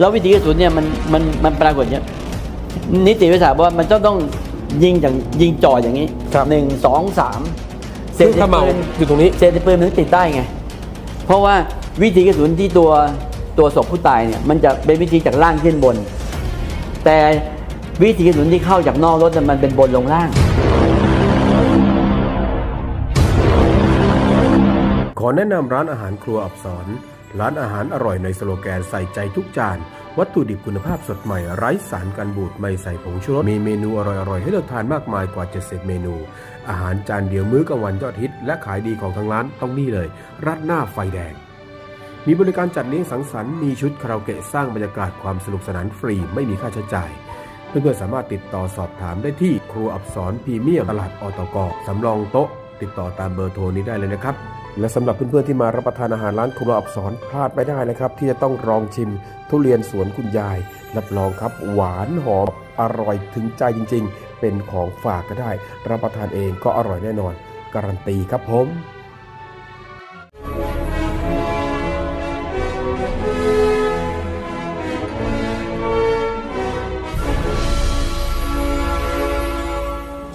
แล้ววิธีกระสุนเนี่ยมันมันมันปรากฏเนี่ยนิติวิทยาศาสตร์บอกว่ามันต้องต้องยิงอย่างยิงจ่ออย่างนี้ครับหนึ่งสองสามเศซึ่ษงขมเหลาปืนอยู่ตรงนี้ เศษปืนมันถึงติดได้ไง เพราะว่าวิธีกระสุนที่ตัวตัวศพผู้ตายเนี่ยมันจะเป็นวิธีจากล่างขึ้นบน แต่วิธีกระสุนที่เข้าจากนอกรถน่ะมันเป็นบนลงล่าง ขอแนะนำร้านอาหารครัวอับสร ร้านอาหารอร่อยในสโลแกนใส่ใจทุกจาน วัตถุดิบคุณภาพสดใหม่ไร้สารกันบูดไม่ใส่ผงชูรสมีเมนูอร่อยๆ ให้เลือกทานมากมายกว่า 70 เมนู อาหารจานเดียวมื้อกลางวันยอดฮิตและขายดีของทางร้านต้องนี่เลยรัดหน้าไฟแดง มีบริการจัดเลี้ยงสังสรรค์มีชุดคาราโอเกะสร้างบรรยากาศความสนุกสนานฟรีไม่มีค่าใช้จ่ายเพื่อนๆสามารถติดต่อสอบถามได้ที่ครัวอับสรพรีเมียมตลาดอตกสำรองโต๊ะ ติดต่อตามเบอร์โทรนี้ได้เลยนะครับ และสำหรับเพื่อนๆที่มารับประทานอาหารร้านครัวอับสรพลาดไม่ได้นะครับ ที่จะต้องลองชิม ทุเรียนสวนคุณยายรับรองครับ หวานหอมอร่อยถึงใจจริง ๆ เป็นของฝากก็ได้ รับประทานเองก็อร่อยแน่นอน การันตีครับผม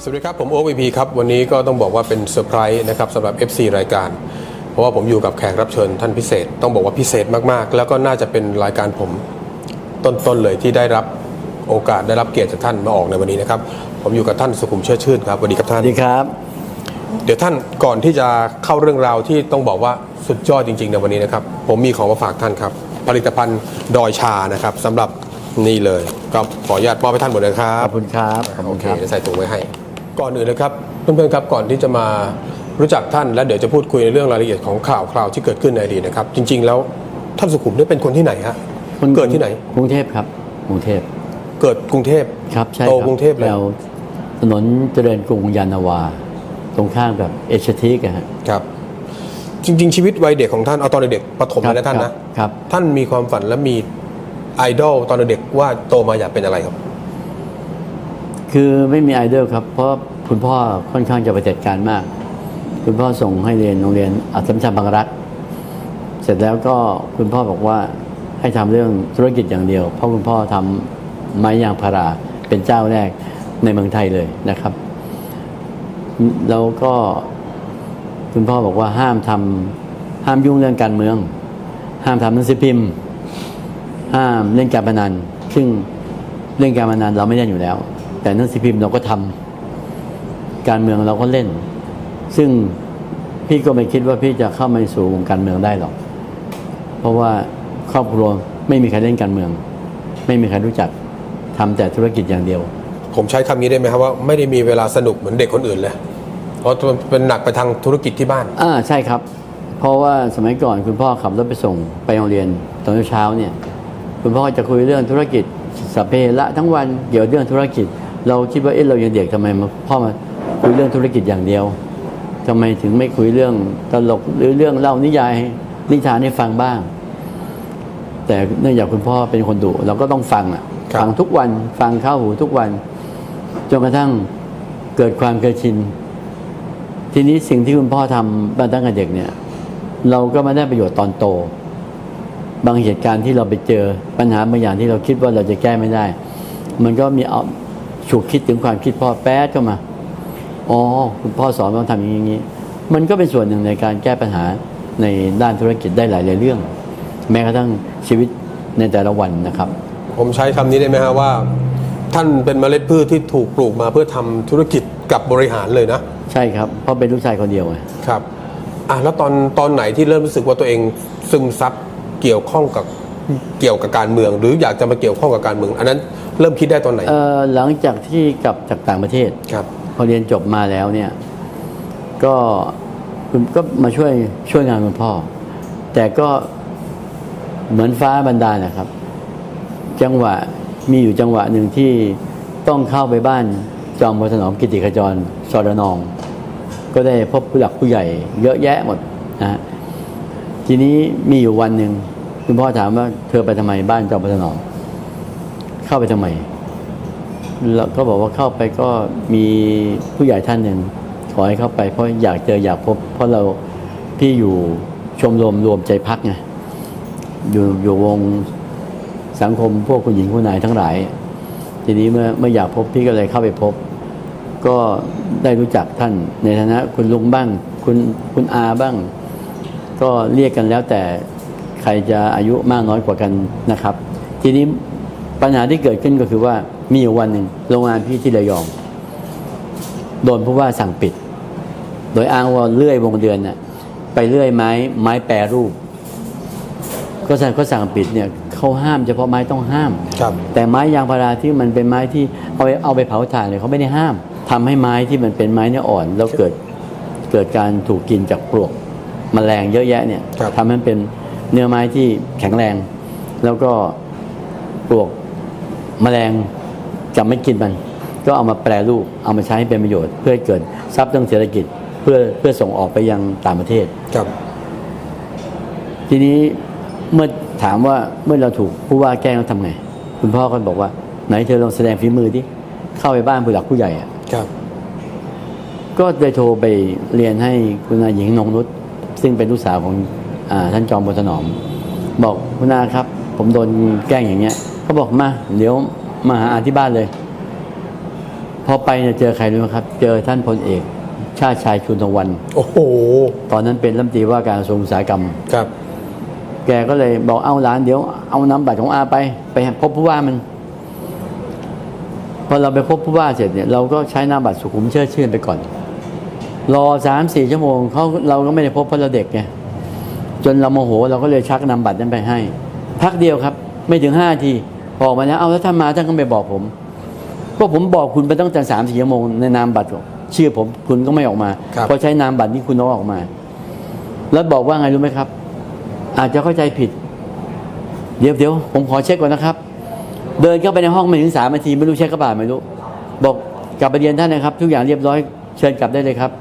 สวัสดีครับ ผมโอ๊ควีพีครับ วันนี้ก็ต้องบอกว่าเป็นเซอร์ไพรส์นะครับสำหรับ FC รายการ เพราะว่าผมอยู่กับแขกรับเชิญท่านพิเศษ ต้องบอกว่าพิเศษมากๆ แล้วก็น่าจะเป็นรายการผมต้นๆเลยที่ได้รับโอกาสได้รับเกียรติจากท่านมาออกในวันนี้นะครับ ผมอยู่กับท่านสุขุมเชิดชื่นครับสวัสดีครับสท่านวัสดีครับ เดี๋ยวท่านก่อนที่จะเข้าเรื่องราวที่ต้องบอกว่าสุดยอดจริงๆในวันนี้นะครับ ผมมีของมาฝากท่านครับ ผลิตภัณฑ์ดอยชานะครับสำหรับนี่เลยก็ขออนุญาตมอบให้ท่านหมดเลยครัขบอบคุณครับขอบโอคุณเคครับเดี๋ยวใส่ถุงไว้ให้ ก่อนอื่นนะครับเพื่อนๆครับก่อนที่จะมารู้จักท่าน และเดี๋ยวจะพูดคุยในเรื่องรายละเอียดของข่าวคราวที่เกิดขึ้นในอดีตนะครับ จริง ๆ แล้วท่านสุขุมเนี่ยเป็นคนที่ไหนฮะคนเกิดที่ไหน กรุงเทพครับกรุงเทพเกิดกรุงเทพครับใช่โตคบกรุงเทพเลยแวถนนเจริญกรุงยานนาวา ตรงข้ามกับเอชทีกอะฮะครับจริง ๆ ชีวิตวัยเด็กของท่านเอาตอนเด็กๆประถมเลยนะท่านนะครับ ท่านมีความฝันและมีไอดอลตอนเด็กๆว่าโตมาอยากเป็นอะไรครับ คือไม่มีไอดอลครับ เพราะคุณพ่อค่อนข้างจะประจัดการมาก คุณพ่อส่งให้เรียนโรงเรียนอัศมชัญบางรัก เสร็จแล้วก็คุณพ่อบอกว่าให้ทำเรื่องธุรกิจอย่างเดียว เพราะคุณพ่อทำไม้ยางพาราเป็นเจ้าแรกในเมืองไทยเลยนะครับ แล้วก็คุณพ่อบอกว่าห้ามทำห้ามยุ่งเรื่องการเมือง ห้ามทำหนังสือพิมพ์ ห้ามเล่นการพนัน ซึ่งเล่นการพนันเราไม่เล่นอยู่แล้ว แต่หนังสือพิมพ์เราก็ทำการเมืองเราก็เล่น ซึ่งพี่ก็ไม่คิดว่าพี่จะเข้ามาสู่วงการเมืองได้หรอก เพราะว่าครอบครัวไม่มีใครเล่นการเมือง ไม่มีใครรู้จักทำแต่ธุรกิจอย่างเดียว ผมใช้คำนี้ได้ไหมครับว่าไม่ได้มีเวลาสนุกเหมือนเด็กคนอื่นเลยเพราะเป็นหนักไปทางธุรกิจที่บ้านอ่าใช่ครับ เพราะว่าสมัยก่อนคุณพ่อขับรถไปส่งไปโรงเรียนตอนเช้าๆเนี่ย คุณพ่อจะคุยเรื่องธุรกิจสัพเพละทั้งวันเกี่ยวกับเรื่องธุรกิจ เราคิดว่าเอ๊ะเรายังเด็กทำไมมาพ่อมาคุยเรื่องธุรกิจอย่างเดียวทำไมถึงไม่คุยเรื่องตลกหรือเรื่องเล่านิยายนิทานให้ฟังบ้าง แต่เนื่องจากคุณพ่อเป็นคนดุเราก็ต้องฟังอะครับฟังทุกวันฟังเข้าหูทุกวันจนกระทั่งเกิดความเคยชิน ทีนี้สิ่งที่คุณพ่อทำมาตั้งแต่เด็กเนี่ย เราก็ไม่ได้ประโยชน์ตอนโต บางเหตุการณ์ที่เราไปเจอปัญหาบางอย่างที่เราคิดว่าเราจะแก้ไม่ได้ มันก็มีเอา ฉุกคิดถึงความคิดพ่อแป๊ดเข้ามา อ๋อ คุณพ่อสอนว่าทำอย่างนี้อย่างนี้ มันก็เป็นส่วนหนึ่งในการแก้ปัญหาในด้านธุรกิจได้หลายๆเรื่อง แม้กระทั่งชีวิตในแต่ละวันนะครับ ผมใช้คำนี้ได้ไหมฮะว่า ท่านเป็นเมล็ดพืชที่ถูกปลูกมาเพื่อทำธุรกิจกับบริหารเลยนะ ใช่ครับ เพราะเป็นลูกชายคนเดียวไงครับอะแล้วตอนตอนไหนที่เริ่มรู้สึกว่าตัวเองซึมซับเกี่ยวข้องกับเกี่ยวกับการเมือง หรืออยากจะมาเกี่ยวข้องกับการเมือง อันนั้น เริ่มคิดได้ตอนไหนเอ่อหลังจากที่กลับจากต่างประเทศ ครับ พอเรียนจบมาแล้วเนี่ย ก็คุณก็มาช่วยช่วยงานคุณพ่อ แต่ก็เหมือนฟ้าบันดาลนะครับ จังหวะมีอยู่จังหวะหนึ่งที่ต้องเข้าไปบ้านจอมพลถนอมกิติขจรสรนอง ก็ได้พบผู้หลักผู้ใหญ่ เยอะแยะหมดนะฮะทีนี้มีอยู่วันหนึ่งคุณพ่อถามว่าเธอไปทำไมบ้านจอมพลถนอม เข้าไปทำไมแล้วก็บอกว่าเข้าไปก็มีผู้ใหญ่ท่านหนึ่งขอให้เข้าไปเพราะอยากเจออยากพบ เพราะเราพี่อยู่ชมรมรวมใจพักไงอยู่อยู่วงสังคมพวกคุณหญิงคุณนายทั้งหลาย ทีนี้เมื่อเมื่ออยากพบพี่ก็เลยเข้าไปพบ ก็ได้รู้จักท่านในฐานะคุณลุงบ้าง คุณคุณอาบ้าง ก็เรียกกันแล้วแต่ใครจะอายุมากน้อยกว่ากันนะครับ ทีนี้ ปัญหาที่เกิดขึ้นก็คือว่ามีอยู่วันหนึ่งโรงงานพี่ที่ระยอง โดนผู้ว่าสั่งปิด โดยอ้างว่าเลื่อยวงเดือนน่ะไปเลื่อยไม้ไม้แปรรูป ก็สั่งก็สั่งปิดเนี่ยเขาห้ามเฉพาะไม้ต้องห้ามครับแต่ไม้ยางพาราที่มันเป็นไม้ที่เอาไปเอาไปเผาถ่านเลยเขาไม่ได้ห้ามทำให้ไม้ที่มันเป็นไม้เนี่ยอ่อน แล้วเกิดเกิดการถูกกินจากปลวกแมลงเยอะแยะเนี่ยครับทำให้มันเป็นเนื้อไม้ที่แข็งแรง แล้วก็ปลวก แมลงจะไม่กินมัน ก็เอามาแปรรูปเอามาใช้ให้เป็นประโยชน์ เพื่อให้เกิดทรัพย์ทางเศรษฐกิจเพื่อเพื่อส่งออกไปยังต่างประเทศครับ ทีนี้เมื่อถามว่าเมื่อเราถูกผู้ว่าแกล้งเราทำไง คุณพ่อก็บอกว่า ไหนเธอลองแสดงฝีมือที่เข้าไปบ้านผู้หลักผู้ใหญ่อะครับ ก็เลยโทรไปเรียนให้คุณนายหญิงนงนุชซึ่งเป็นลูกสาวของอาท่านจอมพลถนอม บอกคุณนาครับ ผมโดนแกล้งอย่างเงี้ย เขาบอกมา เดี๋ยวมาหาอาที่บ้านเลย พอไปเนี่ยเจอใครรู้ไหมครับ เจอท่านพลเอก ชาติชายชุนทวัน โอ้โห ตอนนั้นเป็นรัฐมนตรีว่าการกระทรวงอุตสาหกรรม ครับ แกก็เลยบอกเอาหลานเดี๋ยวเอานำบัตรของอาไป ไปพบผู้ว่ามัน พอเราไปพบผู้ว่าเสร็จเนี่ยเราก็ใช้นามบัตรสุขุมเชิดชื่นไปก่อน รอสามสี่ชั่วโมงเขาเราก็ไม่ได้พบเพราะเราเด็กไงจนเราโมโห เราก็เลยชักนำบัตรนั้นไปให้ พักเดียวครับ ไม่ถึงห้าที ออกมาแล้วเอาแล้วท่านมาท่านก็ไม่บอกผมก็ผมบอกคุณไปตั้งแต่สามสี่ชั่วโมงในนามบัตรชื่อผมคุณก็ไม่ออกมาครับเพราะใช้นามบัตรนี้คุณเอาออกมา แล้วบอกว่าไงรู้ไหมครับ อาจจะเข้าใจผิด เดี๋ยวเดี๋ยวผมขอเช็คก่อนนะครับ เดินเข้าไปในห้องไม่ถึงสามนาทีไม่รู้เช็คกระบาดไม่รู้ บอกกลับไปเรียนท่านนะครับ ทุกอย่างเรียบร้อยเชิญกลับได้เลยครับ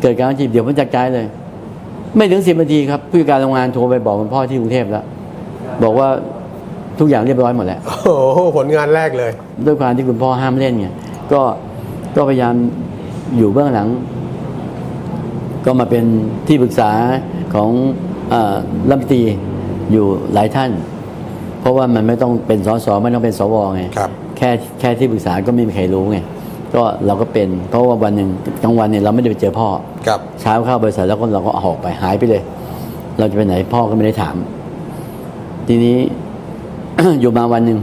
เกิดการจีบเดี๋ยวผมจัดการเลย ไม่ถึงสิบนาทีครับผู้จัดการโรงงานโทรไปบอกคุณพ่อที่กรุงเทพแล้วบอกว่า ทุกอย่างเรียบร้อยหมดแล้ว โอ้โหผลงานแรกเลย ด้วยความที่คุณพ่อห้ามเล่นไงก็ก็พยายามอยู่เบื้องหลัง ก็มาเป็นที่ปรึกษาของเอ่อรัฐมนตรีอยู่หลายท่าน เพราะว่ามันไม่ต้องเป็นสสไม่ต้องเป็นสวไงครับแค่แค่ที่ปรึกษาก็ไม่มีใครรู้ไงก็เราก็เป็น เพราะว่าวันหนึ่งกลางวันเนี่ยเราไม่ได้ไปเจอพ่อครับเช้าเข้าบริษัทแล้วก็เราก็ออกไปหายไปเลย เราจะไปไหนพ่อก็ไม่ได้ถาม ทีนี้ อยู่มาวันหนึ่ง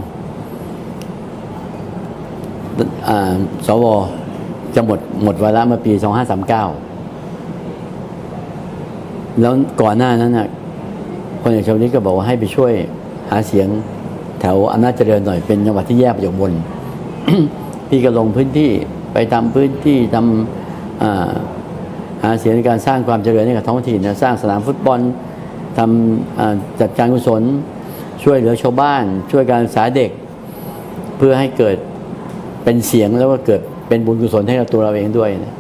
สวจะหมดหมดวาระเมื่อปี 2539 แล้วก่อนหน้านั้นนะ่ะพลเอกชาวลิตก็บอกว่าให้ไปช่วยหาเสียงแถวอำนาจเจริญหน่อยเป็นจังหวัดที่แยกไปจากบน พี่ก็ลงพื้นที่ไปทำพื้นที่ทำหาเสียงในการสร้างความเจริญให้กับท้องถิ่นนะสร้างสนามฟุตบอลทำจัดการกุศล ช่วยเหลือชาวบ้าน ช่วยการศึกษาเด็ก เพื่อให้เกิดเป็นเสียงแล้วก็เกิดเป็นบุญกุศลให้กับตัวเราเองด้วยนะ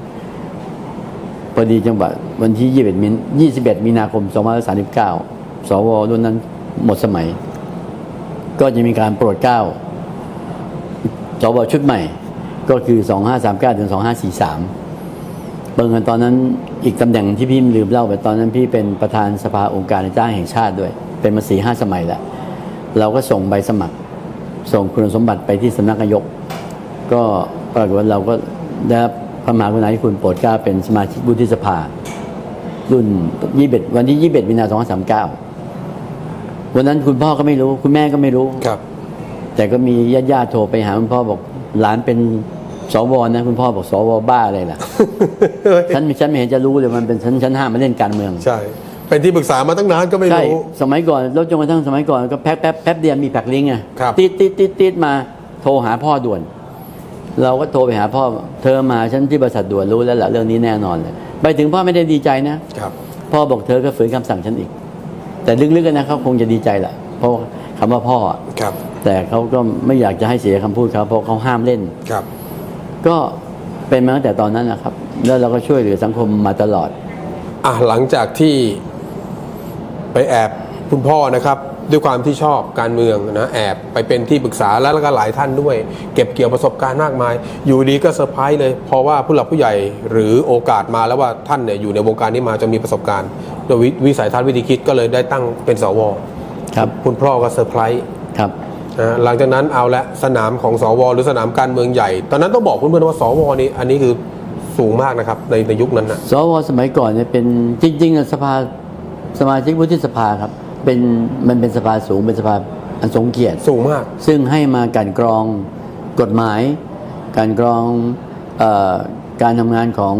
พอดีจังหวะวันที่ 21มิน21 มีนาคม 2539 สวรุ่นนั้นหมดสมัย ก็จะมีการโปรดเกล้าสวชุดใหม่ก็คือ 2539ถึง2543เบิ่งกันตอนนั้นอีกตำแหน่งที่พี่ลืมเล่าไปตอนนั้นพี่เป็นประธานสภาองค์การนจ้างแห่งชาติด้วย เป็นมาสี่ห้าสมัยแล้ว เราก็ส่งใบสมัคร ส่งคุณสมบัติไปที่สำนักนายก ก็ปรากฏว่าเราก็ได้รับพระมหากรุณาธิคุณโปรดเกล้าเป็นสมาชิกวุฒิสภา รุ่นยี่สิบวันที่ยี่สิบมีนาสองพันสามเก้าวันนั้นคุณพ่อก็ไม่รู้ คุณแม่ก็ไม่รู้ครับ แต่ก็มีญาติญาติๆโทรไปหาคุณพ่อบอกหลานเป็นสวนะคุณพ่อบอกสวบ้าอะไรล่ะฉันฉันไม่เห็นจะรู้เลยมันเป็นฉันฉันห้ามมาเล่นการเมืองใช่ เป็นที่ปรึกษามาตั้งนานก็ไม่ใช่รู้ สมัยก่อนแล้วจนกระทั่งสมัยก่อนก็แป๊บแป๊บแป๊บเดียวมีแพ็กลิงก์ไงครับ ติดติดติดติดมาโทรหาพ่อด่วน เราก็โทรไปหาพ่อเธอมาฉันที่บริษัทด่วนรู้แล้วแหละเรื่องนี้แน่นอนเลยไปถึงพ่อไม่ได้ดีใจนะ ครับ พ่อบอกเธอก็ฝืนคำสั่งฉันอีก แต่ลึกๆกันนะเขาคงจะดีใจแหละเพราะคำว่าพ่ออะครับ แต่เขาก็ไม่อยากจะให้เสียคำพูดเขาเพราะเขาห้ามเล่น ครับ ก็เป็นมาตั้งแต่ตอนนั้นนะครับ แล้วเราก็ช่วยเหลือสังคมมาตลอด อะหลังจากที่ ไปแอบคุณพ่อนะครับด้วยความที่ชอบการเมืองนะแอบไปเป็นที่ปรึกษาแล้วก็หลายท่านด้วย เก็บเกี่ยวประสบการณ์มากมาย อยู่ดีก็เซอร์ไพรส์เลย เพราะว่าผู้หลักผู้ใหญ่หรือโอกาสมาแล้วว่าท่านเนี่ยอยู่ในวงการนี้มาจนมีประสบการณ์โดยวิวิสัยทัศน์วิธีคิดก็เลยได้ตั้งเป็นสวครับคุณพ่อก็เซอร์ไพรส์ครับนะฮะหลังจากนั้นเอาละสนามของสว หรือสนามการเมืองใหญ่ ตอนนั้นต้องบอกเพื่อนๆว่าสวนี่อันนี้คือสูงมากนะครับในในยุคนั้นนะสวสมัยก่อนเนี่ยเป็นจริงๆอะสภา สมาชิกวุฒิสภาครับเป็นมันเป็นสภาสูงเป็นสภาอันทรงเกียรติ สูงมาก ซึ่งให้มาการกรองกฎหมาย การกรองเออการทำงานของ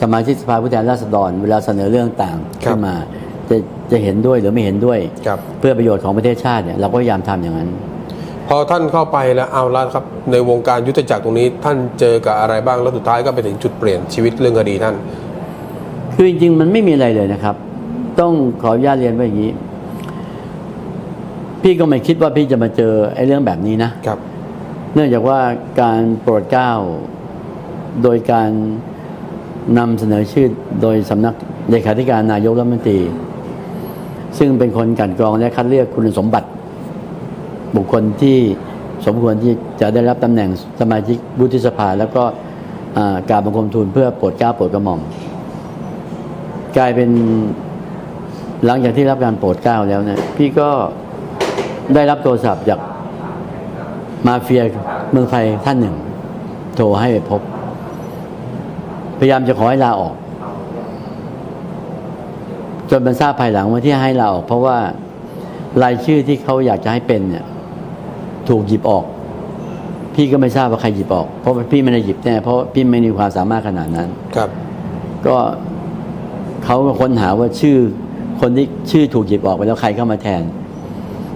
สมาชิกสภาผู้แทนราษฎร เวลาเสนอเรื่องต่างครับขึ้นมาจะจะเห็นด้วยหรือไม่เห็นด้วยครับเพื่อประโยชน์ของประเทศชาติเนี่ยเราก็พยายามทำอย่างนั้น พอท่านเข้าไปแล้วเอาละครับ ในวงการยุทธจักรตรงนี้ ท่านเจอกับอะไรบ้างแล้วสุดท้ายก็ไปถึงจุดเปลี่ยนชีวิตเรื่องคดีท่าน คือจริงๆมันไม่มีอะไรเลยนะครับ ต้องขออนุญาตเรียนว่าอย่างนี้ พี่ก็ไม่คิดว่าพี่จะมาเจอไอ้เรื่องแบบนี้นะครับ เนื่องจากว่าการโปรดเกล้าโดยการนำเสนอชื่อโดยสำนักเลขาธิการนายกรัฐมนตรี ซึ่งเป็นคนกลันกรองและคัดเลือกคุณสมบัติ บุคคลที่สมควรที่จะได้รับตำแหน่งสมาชิกวุฒิสภา แล้วก็อ่าการบังคมทูลเพื่อโปรดเกล้าโปรดกระหม่อม กลายเป็น หลังจากที่รับการโปรดเกล้าแล้วเนี่ยพี่ก็ได้รับโทรศัพท์จากมาเฟียเมืองไทยท่านหนึ่ง โทรให้ไปพบ พยายามจะขอให้ลาออก จนบรรทราบภายหลังว่าที่ให้ลาออกเพราะว่ารายชื่อที่เขาอยากจะให้เป็นเนี่ย ถูกหยิบออก พี่ก็ไม่ทราบว่าใครหยิบออก เพราะว่าพี่ไม่ได้หยิบแน่เพราะพี่ไม่มีความสามารถขนาดนั้น ครับ ก็เขาก็ค้นหาว่าชื่อ คนที่ชื่อถูกหยิบออกไปแล้วใครเข้ามาแทน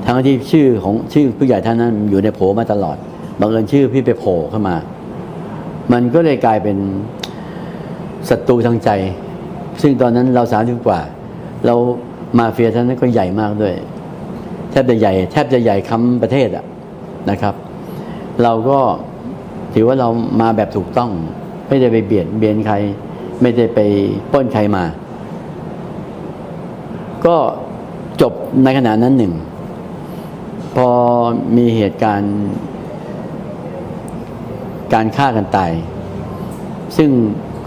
ทั้งที่ชื่อของชื่อผู้ใหญ่ท่านนั้นอยู่ในโผมาตลอดบังเอิญชื่อพี่ไปโผล่เข้ามา มันก็เลยกลายเป็นศัตรูทางใจ ซึ่งตอนนั้นเราสามสิบกว่า เรามาเฟียท่านนั้นก็ใหญ่มากด้วย แทบจะใหญ่ แทบจะใหญ่คำประเทศอะนะครับ เราก็ถือว่าเรามาแบบถูกต้อง ไม่ได้ไปเบียดเบียนใคร ไม่ได้ไปป้นใครมา ก็จบในขณะนั้นหนึ่ง พอมีเหตุการณ์ การฆ่ากันตาย ซึ่ง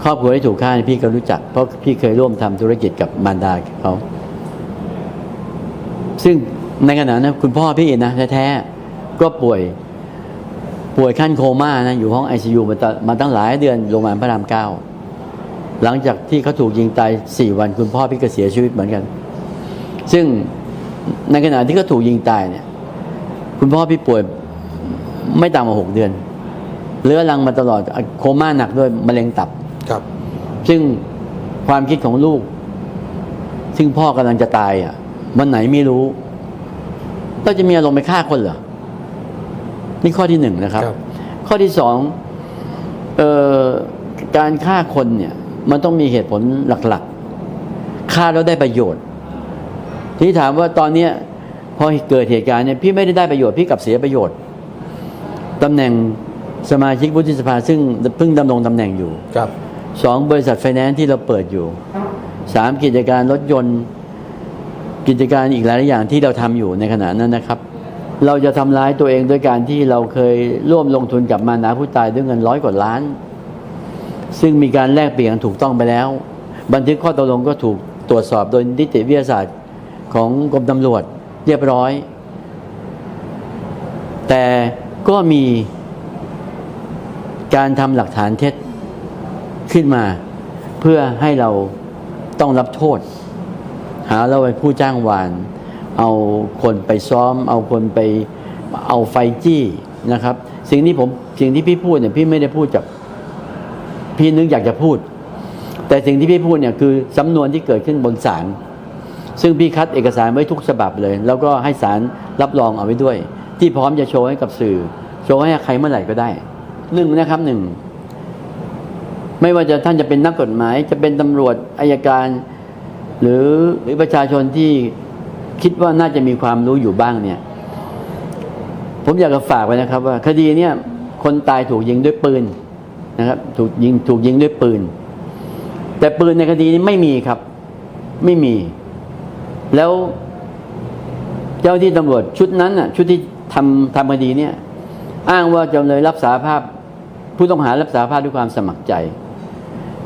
ครอบครัวที่ถูกฆ่าพี่ก็รู้จัก เพราะพี่เคยร่วมทำธุรกิจกับมารดาเขาซึ่งในขณะนั้นคุณพ่อพี่นะแท้ๆก็ป่วยป่วยขั้นโคม่านะอยู่ห้องไอซียูมาตั้งหลายเดือนโรงพยาบาลพระรามเก้าหลังจากที่เขาถูกยิงตายสี่วันคุณพ่อพี่ก็เสียชีวิตเหมือนกัน ซึ่งในขณะที่เขาถูกยิงตายเนี่ย คุณพ่อพี่ป่วยไม่ต่ำกว่าหกเดือนเรื้อรังมาตลอดโคม่าหนักด้วยมะเร็งตับครับ ซึ่งความคิดของลูก ซึ่งพ่อกำลังจะตายอะวันไหนไม่รู้เราจะมีอารมณ์ไปฆ่าคนเหรอนี่ข้อที่หนึ่งนะครับครับข้อที่สองเอ่อการฆ่าคนเนี่ย มันต้องมีเหตุผลหลักๆฆ่าแล้วได้ประโยชน์ ทีนี้ถามว่าตอนเนี้ยพอเกิดเหตุการณ์เนี่ยพี่ไม่ได้ได้ประโยชน์พี่กลับเสียประโยชน์ตำแหน่งสมาชิกวุฒิสภาซึ่งเพิ่งดำรงตำแหน่งอยู่ครับสองบริษัทไฟแนนซ์ที่เราเปิดอยู่สามกิจการรถยนต์ กิจการอีกหลายอย่างที่เราทำอยู่ในขณะนั้นนะครับ เราจะทำร้ายตัวเองด้วยการที่เราเคยร่วมลงทุนกับมานาผู้ตายด้วยเงินร้อยกว่าล้าน ซึ่งมีการแลกเปลี่ยนถูกต้องไปแล้ว บันทึกข้อตกลงก็ถูกตรวจสอบโดยนิติวิทยาศาสตร์ ของกรมตำรวจเรียบร้อย แต่ก็มีการทำหลักฐานเท็จขึ้นมา เพื่อให้เราต้องรับโทษ หาเราเป็นผู้จ้างวาน เอาคนไปซ้อม เอาคนไปเอาไฟจี้นะครับ สิ่งที่ผมสิ่งที่พี่พูดเนี่ยพี่ไม่ได้พูดจากพี่นึกอยากจะพูด แต่สิ่งที่พี่พูดเนี่ยคือสำนวนที่เกิดขึ้นบนศาล ซึ่งพี่คัดเอกสารไว้ทุกฉบับเลย แล้วก็ให้ศาลรับรองเอาไว้ด้วย ที่พร้อมจะโชว์ให้กับสื่อ โชว์ให้ใครเมื่อไหร่ก็ได้หนึ่งนะครับหนึ่งไม่ว่าจะท่านจะเป็นนักกฎหมาย จะเป็นตำรวจอายการ หรือหรือประชาชนที่คิดว่าน่าจะมีความรู้อยู่บ้างเนี่ย ผมอยากจะฝากไว้นะครับว่า คดีเนี่ยคนตายถูกยิงด้วยปืนนะครับ ถูกยิงถูกยิงด้วยปืน แต่ปืนในคดีนี้ไม่มีครับ ไม่มี แล้วเจ้าที่ตำรวจชุดนั้นน่ะชุดที่ทำทำคดีเนี่ยอ้างว่าจำเลยรับสารภาพ ผู้ต้องหารับสารภาพด้วยความสมัครใจ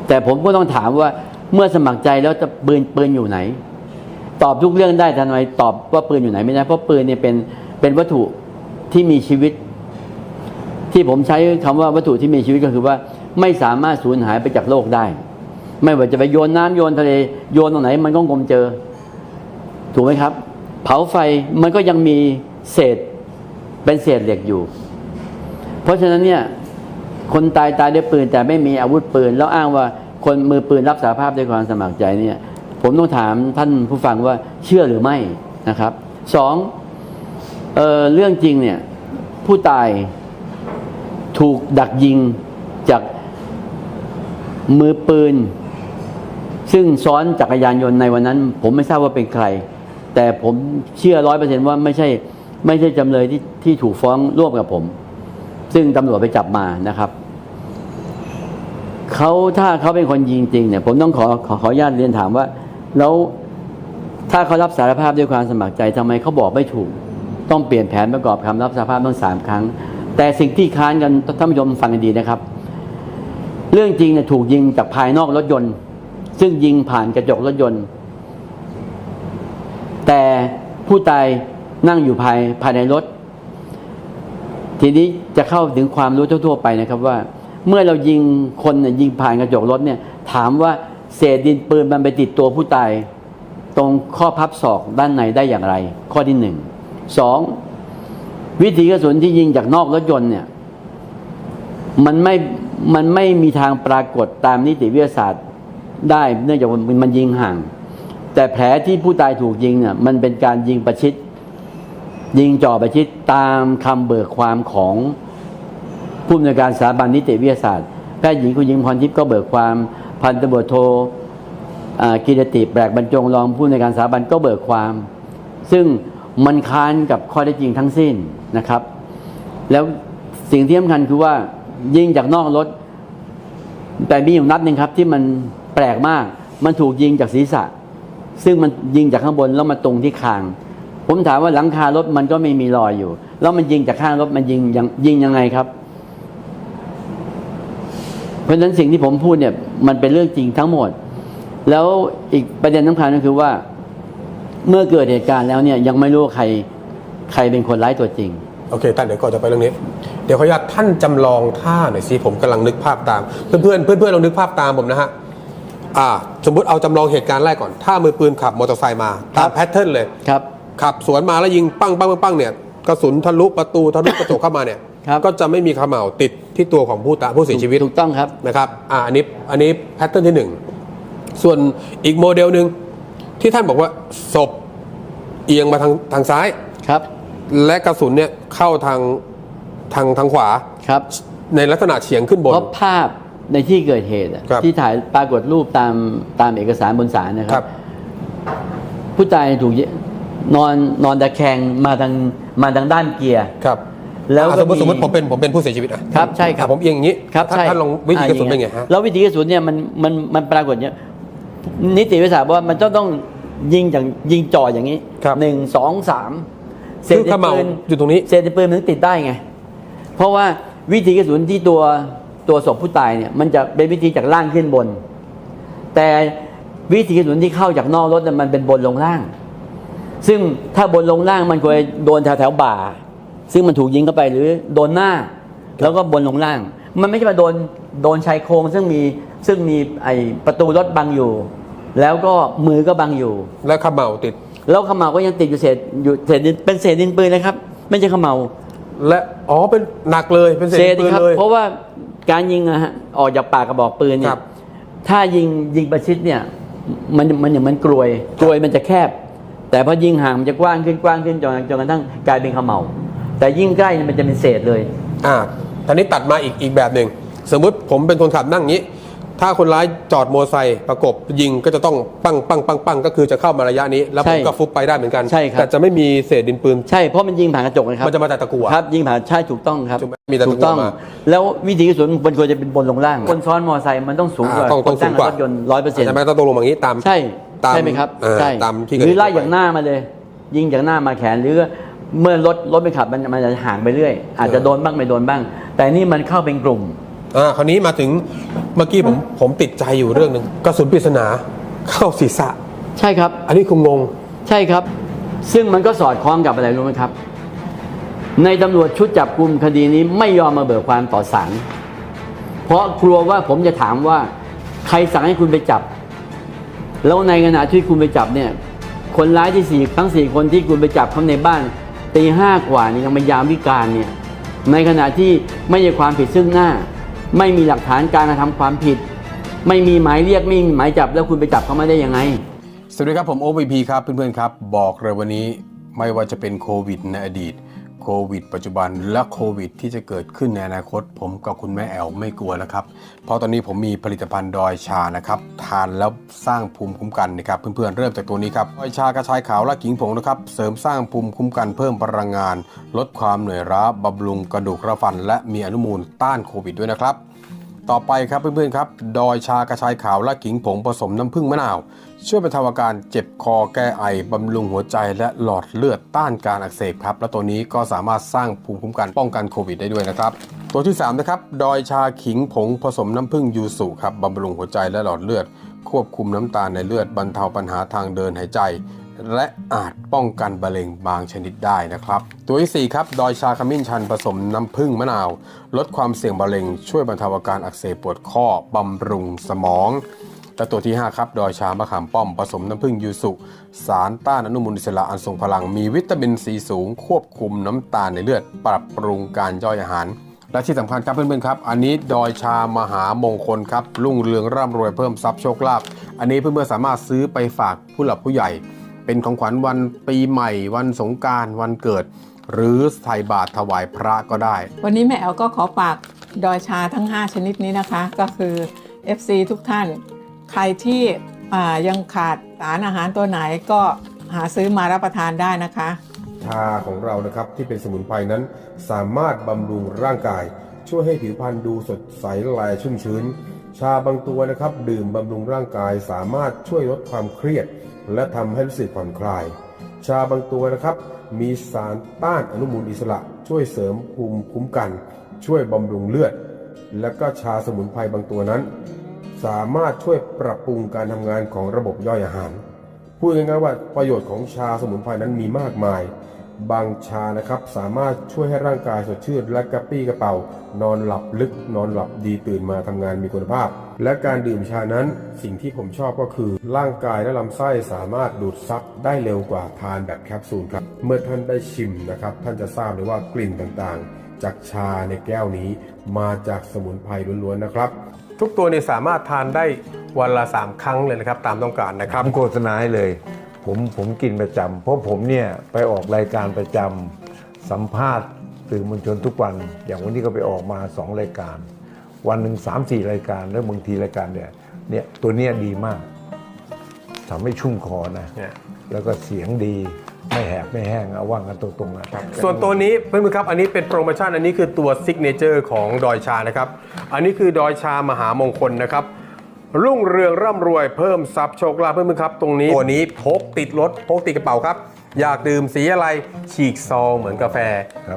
แต่ผมก็ต้องถามว่าเมื่อสมัครใจแล้วจะปืนปืนอยู่ไหน ตอบทุกเรื่องได้ทำไมตอบว่าปืนอยู่ไหนไม่ได้เพราะปืนเนี่ยเป็นเป็นวัตถุที่มีชีวิต ที่ผมใช้คำว่าวัตถุที่มีชีวิตก็คือว่าไม่สามารถสูญหายไปจากโลกได้ ไม่ว่าจะไปโยนน้ำโยนทะเลโยนตรงไหน มันก็งมเจอ ถูกไหมครับ เผาไฟมันก็ยังมีเศษเป็นเศษเหล็กอยู่ เพราะฉะนั้นเนี่ยคนตายตายด้วยปืนแต่ไม่มีอาวุธปืน แล้วอ้างว่าคนมือปืนรับสารภาพด้วยความสมัครใจเนี่ยผมต้องถามท่านผู้ฟังว่าเชื่อหรือไม่นะครับสองเออเรื่องจริงเนี่ยผู้ตายถูกดักยิงจากมือปืน ซึ่งซ้อนจักรยานยนต์ในวันนั้น ผมไม่ทราบว่าเป็นใคร แต่ผมเชื่อร้อยเปอร์เซ็นว่าไม่ใช่ไม่ใช่จำเลยที่ที่ถูกฟ้องร่วมกับผม ซึ่งตำรวจไปจับมานะครับเขาถ้าเขาเป็นคนยิงจริงเนี่ย ผมต้องขอขอขออนุญาตเรียนถามว่า แล้วถ้าเขารับสารภาพด้วยความสมัครใจทำไมเขาบอกไม่ถูก ต้องเปลี่ยนแผนประกอบคำรับสารภาพต้องสามครั้ง แต่สิ่งที่ค้านกันท่านผู้ชมฟังกันดีนะครับ เรื่องจริงเนี่ยถูกยิงจากภายนอกรถยนต์ ซึ่งยิงผ่านกระจกรถยนต์ แต่ผู้ตายนั่งอยู่ภายภายในรถ ทีนี้จะเข้าถึงความรู้ทั่ว ๆ ไปนะครับว่า เมื่อเรายิงคนเนี่ยยิงผ่านกระจกรถเนี่ย ถามว่าเศษดินปืนมันไปติดตัวผู้ตาย ตรงข้อพับศอกด้านในได้อย่างไร ข้อที่หนึ่งสองวิถีกระสุนที่ยิงจากนอกรถยนต์เนี่ย มันไม่มันไม่มีทางปรากฏตามนิติวิทยาศาสตร์ได้เนื่องจากมันยิงห่าง แต่แผลที่ผู้ตายถูกยิงเนี่ยมันเป็นการยิงประชิด ยิงจ่อประชิดตามคำเบิกความของผู้อำนวยการสถาบันนิติวิทยาศาสตร์แพทย์หญิงคุณหญิงพรทิพย์ก็เบิกความพันตำรวจโทกิรติแปลกบรรจงรองผู้อำนการสถาบันก็เบิกความ ซึ่งมันค้านกับข้อเท็จจริงทั้งสิ้นนะครับ แล้วสิ่งที่สำคัญคือว่ายิงจากนอกรถ แต่มีอยู่นัดหนึ่งครับที่มันแปลกมาก มันถูกยิงจากศีรษะ ซึ่งมันยิงจากข้างบนแล้วมาตรงที่คาง ผมถามว่าหลังคารถมันก็ไม่มีรอยอยู่ แล้วมันยิงจากข้างรถมันยิงยังยิงยังไงครับ เพราะฉะนั้นสิ่งที่ผมพูดเนี่ย มันเป็นเรื่องจริงทั้งหมด แล้วอีกประเด็นสำคัญก็คือว่า เมื่อเกิดเหตุการณ์แล้วเนี่ยยังไม่รู้ใครใครเป็นคนร้ายตัวจริงโอเคท่านเดี๋ยวก่อนจะไปเรื่องนี้ เดี๋ยวขออนุญาตท่านจำลองท่าหน่อยสิผมกำลังนึกภาพตาม เพื่อนเพื่อนเพื่อนเพื่อนๆลองนึกภาพตามผมนะฮะ อ่าสมมติเอาจำลองเหตุการณ์แรกก่อน ถ้ามือปืนขับมอเตอร์ไซค์มา ตามแพทเทิร์นเลย ครับ ขับสวนมาแล้วยิงปั้งปั้งปั้งปั้งเนี่ยกระสุนทะลุประตูทะลุกระจกเข้ามาเนี่ยครับ ก็จะไม่มีเขม่าวติดที่ตัวของผู้ตายผู้เสียชีวิตถูกต้องครับ นะครับอ่าอันนี้อันนี้แพทเทิร์นที่หนึ่งส่วนอีกโมเดลหนึ่งที่ท่านบอกว่าศพเอียงมาทางทางซ้าย ครับ และกระสุนเนี่ยเข้าทางทางทางขวา ครับ ในลักษณะเฉียงขึ้นบน เพราะภาพ ในที่เกิดเหตุอะครับที่ถ่ายปรากฏรูปตามตามเอกสารบนศาลนะคครัรับ บ ผู้ตายถูกยินอนนอนตะแคงมาทางมาทางด้านเกียร์ ครับแล้วอะก็สมมติสมมติผมเป็นผมเป็นผู้เสียชีวิตอะครับใช่ครับ อะผมเอียงอย่างนี้ครับท่านใช่ท่านลองวิธีกระสุนอ่าเป็นไงฮะ แล้ววิธีกระสุนเนี่ยมันมันมันปรากฏเนี่ยนิติวิทยาศาสตร์ว่ามันต้องต้องยิงอย่างยิงจ่ออย่างนี้ครับหนึ่งสองสามเศษคือเขม่าปืนอยู่ตรงนี้ เศษปืนมันถึงติดได้ไง เพราะว่าวิธีกระสุนที่ตัว ตัวศพผู้ตายเนี่ยมันจะเป็นวิธีจากล่างขึ้นบน แต่วิธีกระสุนที่เข้าจากนอกรถเนี่ยมันเป็นบนลงล่าง ซึ่งถ้าบนลงล่างมันควรโดนแถวแถวๆบ่า ซึ่งมันถูกยิงเข้าไปหรือโดนหน้า แล้วก็บนลงล่าง มันไม่ใช่มาโดนโดนชายโครงซึ่งมีซึ่งมีไอประตูรถบังอยู่ แล้วก็มือก็บังอยู่ และขมเหลาติด แล้วขมเหลาก็ยังติดอยู่เศษอยู่เศษดินเป็นเศษดินปืนนะครับ ไม่ใช่ขมเหลาและอ๋อเป็นหนักเลยเป็นเศษเศษปืนครับเลยเพราะว่า การยิงอะฮะออกจากปากกระบอกปืนเนี่ครัยบ ถ้ายิงยิงประชิดเนี่ย มันมันอย่างมันกลวยกลวยมันจะแคบ แต่พอยิงห่างมันจะกว้างขึ้นกว้างขึ้นจนจนกระทั่งกลายเป็นขมเหลาแต่ยิ่งใกล้เนี่ยมันจะเป็นเศษเลย อ่าตอนนี้ตัดมาอีกอีกแบบหนึ่ง สมมุติผมเป็นคนขับนั่งอย่างนี้ ถ้าคนร้ายจอดมอเตอร์ไซค์ประกบยิงก็จะต้องปังปังปังปังก็คือจะเข้ามาระยะนี้ แล้วผมใช่ก็ฟุบไปได้เหมือนกัน ใช่ครับ แต่จะไม่มีเศษดินปืน ใช่เพราะมันยิงผ่านกระจกนะครับมันจะมาจากตะกั่วครับยิงผ่านใช่ถูกต้องครับถูกไหมมีแต่ตะกั่วถูกต้อง มาแล้ววิธีกระสุนมันควรจะเป็นบนลงล่าง คนซ้อนมอเตอร์ไซค์มันต้องสูงกว่าอ่าต้องคต้อนงสูตั้งงกว่ารถยนต์ร้อยเปอร์เซ็นต์ใช่ไหมต้องตรงลงมาอย่างนี้ตาม ใช่ตามใช่ไหมครับอ่าใช่ตามที่หรือไล่เกิดเหตุอย่างหน้ามาเลย ยิงจากหน้ามาแขนหรือเมื่อรถรถไปขับมันมันจะห่างไปเรื่อย อาจจะโดนบ้างไม่โดนบ้าง แต่นี่มันเข้าเป็นกลุ่ม อ่าคราวนี้มาถึงเมื่อกี้ผมผมติดใจอยู่เรื่องหนึ่งกระสุนปริศนาเข้าศีรษะ ใช่ครับ อันนี้คงงง ใช่ครับ ซึ่งมันก็สอดคล้องกับอะไรรู้ไหมครับ ในตำรวจชุดจับกลุ่มคดีนี้ไม่ยอมมาเบิกความต่อศาลเพราะกลัวว่าผมจะถามว่า ใครสั่งให้คุณไปจับ แล้วในขณะที่คุณไปจับเนี่ย คนร้ายที่สี่ทั้งสี่คนที่คุณไปจับเขาในบ้านตีห้ากว่านี่ยังมายามวิการเนี่ยในขณะที่ไม่ใช่ความผิดซึ่งหน้า ไม่มีหลักฐานการกระทำความผิด ไม่มีหมายเรียกไม่มีหมายจับแล้วคุณไปจับเขาไม่ได้ยังไง สวัสดีครับผมโอวีพีครับเพื่อนๆครับ บอกเลยวันนี้ไม่ว่าจะเป็นโควิดในอดีต โควิด ปัจจุบันและโควิด ที่จะเกิดขึ้นในอนาคต ผมกับคุณแม่แอลไม่กลัวแล้วครับ เพราะตอนนี้ผมมีผลิตภัณฑ์ดอยชานะครับ ทานแล้วสร้างภูมิคุ้มกันนะครับ เพื่อนๆเริ่มจากตัวนี้ครับดอยชากระชายขาวและกิ่งผงนะครับ เสริมสร้างภูมิคุ้มกันเพิ่มพลังงาน ลดความเหนื่อยล้าบำรุงกระดูกระฟัน และมีอนุมูลต้านโควิดด้วยนะครับ ต่อไปครับเพื่อนๆครับ ดอยชากระชายขาวและขิงผงผสมน้ำผึ้งมะนาว ช่วยบรรเทาอาการเจ็บคอแก้ไอบำรุงหัวใจและหลอดเลือดต้านการอักเสบครับ และตัวนี้ก็สามารถสร้างภูมิคุ้มกันป้องกันโควิดได้ด้วยนะครับ ตัวที่3นะครับดอยชาขิงผงผสมน้ำผึ้งยูสุครับบำรุงหัวใจและหลอดเลือด ควบคุมน้ำตาลในเลือดบรรเทาปัญหาทางเดินหายใจ และอาจป้องกันมะเร็งบางชนิดได้นะครับ ตัวที่ 4 ครับดอยชาขมิ้นชันผสมน้ำผึ้งมะนาว ลดความเสี่ยงมะเร็ง ช่วยบรรเทาอาการอักเสบปวดข้อบำรุงสมองและตัวที่ 5 ครับ ดอยชามะขามป้อม ผสมน้ำผึ้งยูสุ สารต้านอนุมูลอิสระอันทรงพลัง มีวิตามินซีสูง ควบคุมน้ำตาลในเลือด ปรับปรุงการย่อยอาหาร และที่สำคัญครับเพื่อนๆครับ อันนี้ดอยชามหามงคลครับรุ่งเรืองร่ำรวยเพิ่มทรัพย์โชคลาภ อันนี้เพื่อนๆสามารถซื้อไปฝากผู้หลักผู้ใหญ่ เป็นของขวัญวันปีใหม่ วันสงกรารวันเกิด หรือใส่บาตรถวายพระก็ได้ วันนี้แม่แอลก็ขอฝากดอยชาทั้ง 5 ชนิดนี้นะคะ ก็คือ FC ทุกท่าน ใครที่อ่ายังขาดสารอาหารตัวไหนก็หาซื้อมารับประทานได้นะคะ ชาของเรานะครับที่เป็นสมุนไพรนั้นสามารถบำรุงร่างกาย ช่วยให้ผิวพรรณดูสดใสแลชุ่มชื้น ชาบางตัวนะครับ ดื่มบำรุงร่างกายสามารถช่วยลดความเครียด และทำให้รู้สึกผ่อนคลาย ชาบางตัวนะครับ มีสารต้านอนุมูลอิสระ ช่วยเสริมภูมิคุ้มกัน ช่วยบำรุงเลือด และก็ชาสมุนไพรบางตัวนั้น สามารถช่วยปรับปรุงการทำงานของระบบย่อยอาหาร พูดง่ายๆว่าประโยชน์ของชาสมุนไพรนั้นมีมากมาย บางชานะครับ สามารถช่วยให้ร่างกายสดชื่นและกระปี้กระเป๋า นอนหลับลึก นอนหลับดีตื่นมาทำงานมีคุณภาพ และการดื่มชานั้นสิ่งที่ผมชอบก็คือ ร่างกายและลำไส้สามารถดูดซับได้เร็วกว่าทานแบบแคปซูลครับ เมื่อท่านได้ชิมนะครับ ท่านจะทราบเลยว่ากลิ่นต่างๆ จากชาในแก้วนี้ มาจากสมุนไพรล้วนๆนะครับ ทุกตัวเนี่ยสามารถทานได้วันละ 3 ครั้งเลยนะครับ ตามต้องการนะครับโฆษณาให้เลย ผมผมกินประจำเพราะผมเนี่ยไปออกรายการประจำสัมภาษณ์สื่อมวลชนทุกวัน อย่างวันนี้ก็ไปออกมาสองรายการ วันหนึ่งสามสี่รายการแล้วบางทีรายการเนี่ยเนี่ยตัวเนี้ยดีมากทำให้ชุ่มคอนะ เนี่ย แล้วก็เสียงดีไม่แหบไม่แห้งเอาว่างกันตรงๆนะส่วนตัวนี้เพื่อนๆครับ อันนี้เป็นโปรโมชั่นอันนี้คือตัวซิกเนเจอร์ของดอยชานะครับ อันนี้คือดอยชามหามงคลนะครับ รุ่งเรืองร่ำรวยเพิ่มทรัพย์โชคลาภเพื่อนๆครับ ตรงนี้ ตัวนี้พกติดรถพกติดกระเป๋าครับ อยากดื่มสีอะไรฉีกซองเหมือนกาแฟ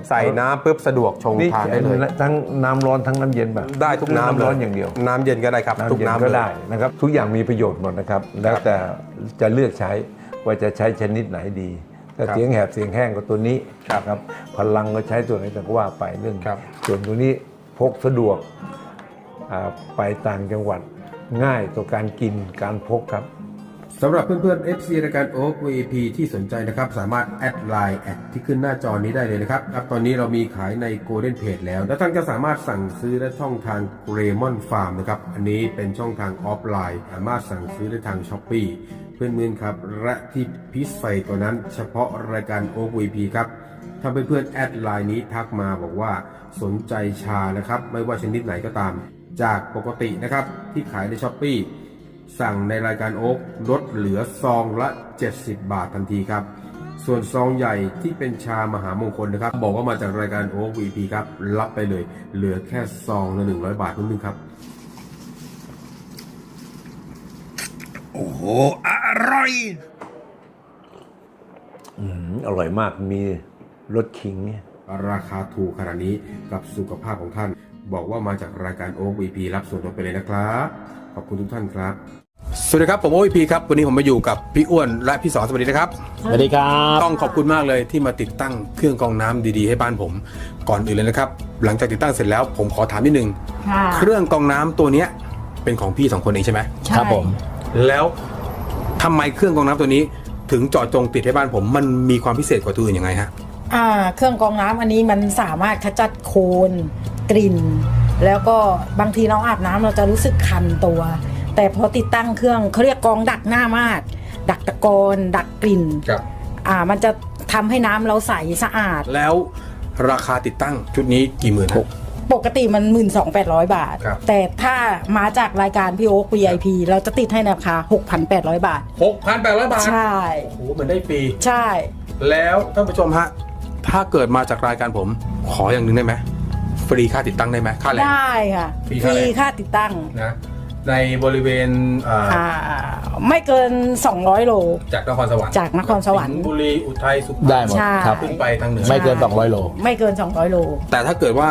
ใส่น้ำปุ๊บสะดวกชงนี่ทานได้เลย ทั้งน้ำร้อนทั้งน้ำเย็นแบบได้ทุกน้ำเลยร้อนอย่างเดียวน้ำเย็นก็ได้ครับ ทุกน้ำเย็นน้ำก็เลยได้นะครับทุกอย่างมีประโยชน์หมดนะครับ แล้วแต่จะเลือกใช้ว่าจะใช้ชนิดไหนดีถ้าครับเสียงแหบเสียงแห้งก็ตัวนี้ครับครับพลังก็ใช้ตัวไหนแต่ก็ว่าไปเรื่องครับ ส่วนตัวนี้พกสะดวกอ่าไปต่างจังหวัด ง่ายต่อการกินการพกครับสำหรับเพื่อนๆ FC รายการ Oak VIP ที่สนใจนะครับ สามารถแอดไลน์แอดที่ขึ้นหน้าจอนี้ได้เลยนะครับครับ ตอนนี้เรามีขายใน Golden Page แล้ว และท่านก็สามารถสั่งซื้อได้ช่องทาง Raymond Farm นะครับ อันนี้เป็นช่องทางออฟไลน์ สามารถสั่งซื้อได้ทาง s h อ p e e เพื่อนๆครับ และที่พิเศษตัวนั้น เฉพาะรายการ Oak VIP ครับถ้าเพื่อนๆแอดไลน์นี้ทักมาบอกว่าสนใจชานะครับ ไม่ว่าชนิดไหนก็ตาม จากปกตินะครับที่ขายใน s h อ p e e สั่งในรายการโอ๊กลดเหลือซองละ 70 บาททันทีครับ ส่วนซองใหญ่ที่เป็นชามหามงคลนะครับ บอกว่ามาจากรายการโอ๊ก VP ครับ รับไปเลย เหลือแค่ซองละ100 บาทเท่านั้นครับ โอ้โห อร่อยอืมอร่อยมากมีรสขิงเนี่ยราคาถูกขนาดนี้กับสุขภาพของท่าน บอกว่ามาจากรายการโอ๊ก VP รับส่วนลดไปเลยนะครับ ขอบคุณทุกท่านครับ สวัสดีครับผมโอพีครับวันนี้ผมมาอยู่กับพี่อ้วนและพี่สอนสวัสดีนะครับสวัสดีครับ ต้องขอบคุณมากเลยที่มาติดตั้งเครื่องกรองน้ำดีๆ ให้บ้านผมก่อนอื่นเลยนะครับ หลังจากติดตั้งเสร็จแล้วผมขอถามนิดนึงค่ะเครื่องกรองน้ำตัวเนี้ยเป็นของพี่สองคนเองใช่ไหม ใช่ครับผม แล้วทำไมเครื่องกรองน้ำตัวนี้ ถึงเจอดจงติดให้บ้านผมมันมีความพิเศษกว่าตัวอื่นยังไงฮะ อ่า เครื่องกรองน้ำอันนี้มันสามารถขจัดโคลน กลิ่น แล้วก็บางทีเราอาบน้ำเราจะรู้สึกคันตัว แต่พอติดตั้งเครื่องเขาเรียกกรองดักหน้ามาก ดักตะกอนดักกลิ่นครับอ่ามันจะทำให้น้ำเราใสสะอาด แล้วราคาติดตั้งชุดนี้กี่หมื่นหกปกติมัน 12,800 บาทครับแต่ถ้ามาจากรายการพี่โอ๊ค VIP เราจะติดให้ในราคา 6,800 บาทหกพันแปดร้อยบาท ใช่โอ้โหเหมือนได้ฟรีใช่ แล้วท่านผู้ชมฮะ ถ้าเกิดมาจากรายการผมขออย่างหนึ่งได้ไหม ฟรีค่าติดตั้งได้ไหมค่าแรง ได้ค่ะฟรีฟเท่าไหร่รีค่าติดตั้งนะในบริเวณอ่าอ่าไม่เกิน 200 โล จากนครสวรรค์จากนครสวรรค์งห์บุรีอุทัยสุพรรณได้หมดใช่ ครับ ขึ้นไปทางเหนือ ไม่เกิน 200 โล ไม่เกิน 200 โล แต่ถ้าเกิดว่า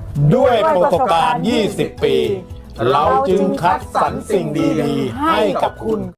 ด้วยประสบการณ์ 20 ปี เราจึงคัดสรรสิ่งดีๆ ให้กับคุณ